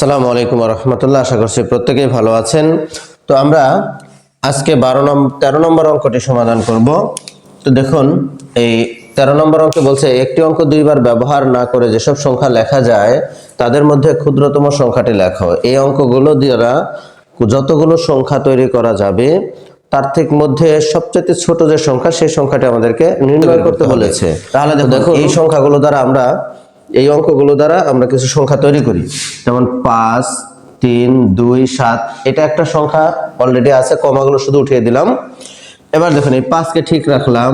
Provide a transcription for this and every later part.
আসসালামু আলাইকুম রহমতুল্লাহ আশা করছি প্রত্যেকেই ভালো আছেন। তো আমরা আজকে বারো নম্বর তেরো নম্বর অঙ্কটি সমাধান করব। তো দেখুন এই তেরো নম্বর অঙ্কে বলছে একটি অঙ্ক দুইবার ব্যবহার না করে যেসব সংখ্যা লেখা যায় তাদের মধ্যে ক্ষুদ্রতম সংখ্যাটি লেখো। এই অঙ্কগুলো দ্বারা যতগুলো সংখ্যা তৈরি করা যাবে তার ঠিক মধ্যে সবচেয়ে ছোট যে সংখ্যা সেই সংখ্যাটি আমাদেরকে নির্ণয় করতে বলেছে। তাহলে দেখো এই সংখ্যাগুলো দ্বারা আমরা এই অঙ্কগুলো দ্বারা আমরা কিছু সংখ্যা তৈরি করি। যেমন পাঁচ, তিন, দুই, সাত, এটা একটা সংখ্যা অলরেডি আছে, কমাগুলো শুধু উঠিয়ে দিলাম। এবার দেখুন, এই পাঁচকে ঠিক রাখলাম,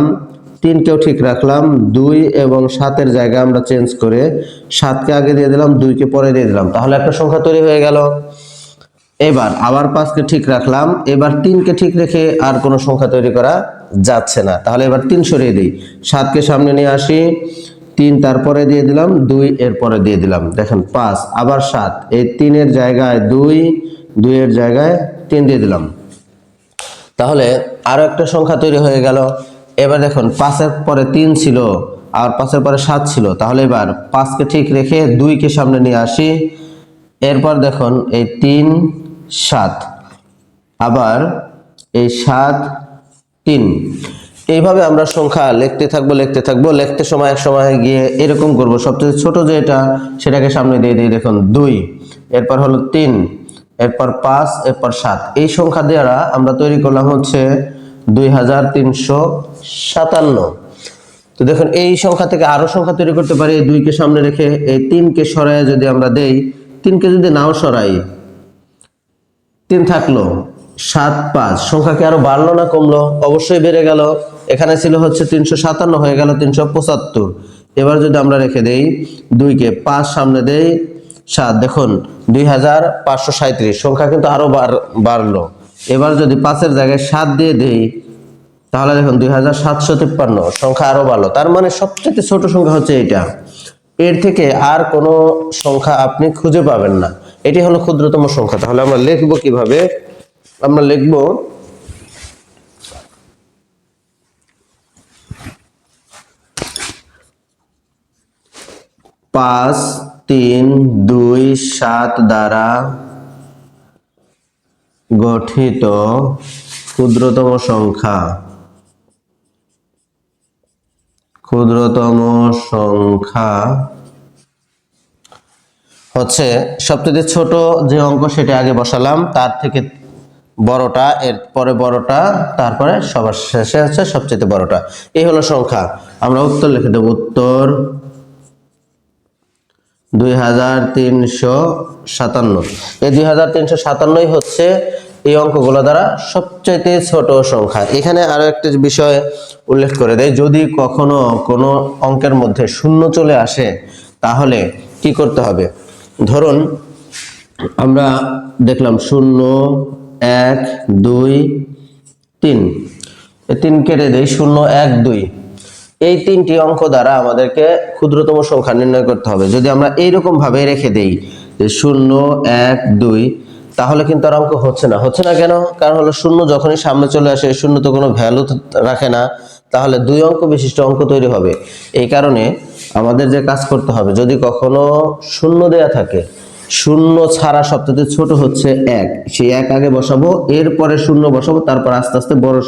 তিনকেও ঠিক রাখলাম, দুই এবং সাতের জায়গায় আমরা চেঞ্জ করে সাতকে আগে দিয়ে দিলাম, দুইকে পরে দিয়ে দিলাম। তাহলে একটা সংখ্যা তৈরি হয়ে গেল। এবার আবার পাঁচকে ঠিক রাখলাম, এবার তিনকে ঠিক রেখে আর কোনো সংখ্যা তৈরি করা যাচ্ছে না। তাহলে এবার তিন সরিয়ে দিই। সাতকে সামনে নিয়ে আসি তিন তারপরে দিয়ে দিলাম, দুই এর পরে দিয়ে দিলাম। দেখেন, পাঁচ, আবার সাত। এই তিনের জায়গায় দুই, দুইয়ের জায়গায় তিন দিয়ে দিলাম। তাহলে আরও একটা সংখ্যা তৈরি হয়ে গেল। এবার দেখুন, পাঁচের পরে তিন ছিল, আর পাঁচের পরে সাত ছিল। তাহলে এবার পাঁচকে ঠিক রেখে দুইকে সামনে নিয়ে আসি। এরপর দেখুন, এই তিন, সাত। আবার এই সাত, তিন। এইভাবে আমরা সংখ্যা লিখতে থাকব লিখতে থাকব, লিখতে সময় এক সময় গিয়ে এরকম করব। সবচেয়ে ছোট যেটা সেটাকে সামনে দিয়ে দিই, দেখুন, দুই, এরপর হলো তিন, এরপর পাঁচ, এরপর সাত। এই সংখ্যা দ্বারা আমরা তৈরি করলাম হচ্ছে দুই হাজার তিনশো সাতান্ন। তো দেখুন, এই সংখ্যা থেকে আরও সংখ্যা তৈরি করতে পারি, এই দুইকে সামনে রেখে এই তিনকে সরাই যদি আমরা দেই, তিনকে যদি নাও সরাই, তিন থাকল। সাত পাঁচ। সংখ্যা কি আরও বাড়লো না কমলো? অবশ্যই বেড়ে গেল। এখানে ছিল হচ্ছে তিনশো সাতান্ন, হয়ে গেল তিনশো পঁচাত্তর। এবার যদি আমরা রেখে দেই, দুইকে পাঁচ সামনে দেই, সাত। দেখুন, দুই হাজার পাঁচশো সাঁত্রিশ সংখ্যা কিন্তু আরও বাড়- বাড়লো। এবার যদি পাঁচের জায়গায় সাত দিয়ে দেই, তাহলে দেখুন, দুই হাজার সাতশো তিপ্পান্ন। সংখ্যা আরও ভালো তার মানে সবচেয়ে ছোট সংখ্যা হচ্ছে এটা এর থেকে আর কোনো সংখ্যা আপনি খুঁজে পাবেন না। এটি হলো ক্ষুদ্রতম সংখ্যা। তাহলে আমরা লিখব কীভাবে? আমরা লিখব পাঁচ, তিন, দুই, সাত দ্বারা গঠিত ক্ষুদ্রতম সংখ্যা। ক্ষুদ্রতম সংখ্যা হচ্ছে সবচেয়ে ছোট যে অঙ্ক সেটা আগে বসালাম, তার থেকে বড়টা এর পরে বড়টা, তারপরে সবার শেষে হচ্ছে সবচেয়ে বড়টা। এই হলো সংখ্যা। আমরা উত্তর লিখে দেব, উত্তর দুই হাজার তিনশো সাতান্ন। এই দুই হাজার তিনশো সাতান্নই হচ্ছে এই অঙ্কগুলো দ্বারা সবচাইতে ছোট সংখ্যা। এখানে আরও একটা বিষয় উল্লেখ করে দেয়, যদি কখনো কোনো অঙ্কের মধ্যে শূন্য চলে আসে, তাহলে কি করতে হবে? ধরুন, আমরা দেখলাম শূন্য এক, দুই, তিন। তিন কেটে দেই, শূন্য, এক, দুই। এই তিনটি অঙ্ক দ্বারা আমাদেরকে ক্ষুদ্রতম সংখ্যা নির্ণয় করতে হবে। যদি আমরা এইরকম ভাবে রেখে দেই যে শূন্য, এক, দুই, তাহলে কিন্তু আর অঙ্ক হচ্ছে না। হচ্ছে না কেন? কারণ হলো শূন্য যখনই সামনে চলে আসে, শূন্য তো কোনো ভ্যালু রাখে না, তাহলে দুই অঙ্ক বিশিষ্ট অঙ্ক তৈরি হবে। এই কারণে আমাদের যে কাজ করতে হবে, যদি কখনো শূন্য দেয়া থাকে শূন্য ছাড়া সবচেয়ে ছোট হচ্ছে এক। সেই এক আগে বসাবো, এরপরে শূন্য বসাবো, তারপর আস্তে আস্তে বড়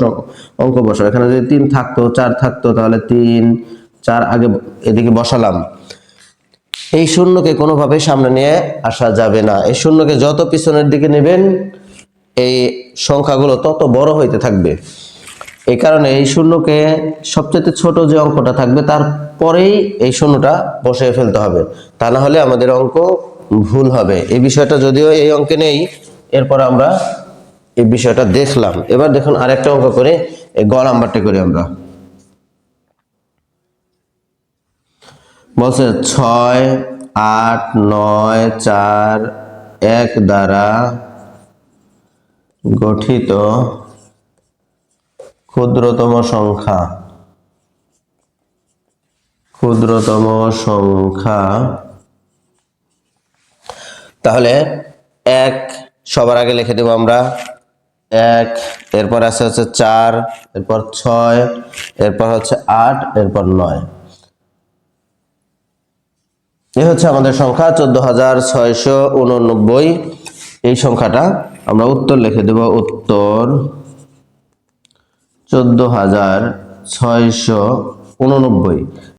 অঙ্ক বসাবো। এখানে যদি তিন থাকতো, চার থাকতো, তাহলে তিন, চার আগে এদিকে বসালাম। এই শূন্যকে কোনোভাবেই সামনে নিয়ে আসা যাবে না। এই শূন্যকে যত পিছনের দিকে নেবেন, এই সংখ্যাগুলো তত বড় হইতে থাকবে। এই কারণে এই শূন্যকে সবচেয়ে ছোট যে অঙ্কটা থাকবে, তারপরেই এই শূন্যটা বসিয়ে ফেলতে হবে। তা না হলে আমাদের অঙ্ক ভুল হবে। এই বিষয়টা যদিও এই অঙ্কে নেই, এরপর আমরা এই বিষয়টা দেখলাম। এবার দেখুন আরেকটা অঙ্ক করে গ নাম্বারটা করি আমরা। বলছে ছয়, আট, নয়, চার, এক দ্বারা গঠিত ক্ষুদ্রতম সংখ্যা। ক্ষুদ্রতম সংখ্যা তাহলে এক, সবার আগে লিখে দেব আমরা এক, এরপর আছে হচ্ছে চার, এরপর ছয়, এরপর হচ্ছে আট, এরপর নয়। এই হচ্ছে আমাদের সংখ্যা, চোদ্দ হাজার ছয়শো উননব্বই। এই সংখ্যাটা আমরা উত্তর লিখে দেব, উত্তর চোদ্দ হাজার ছয়শো উননব্বই।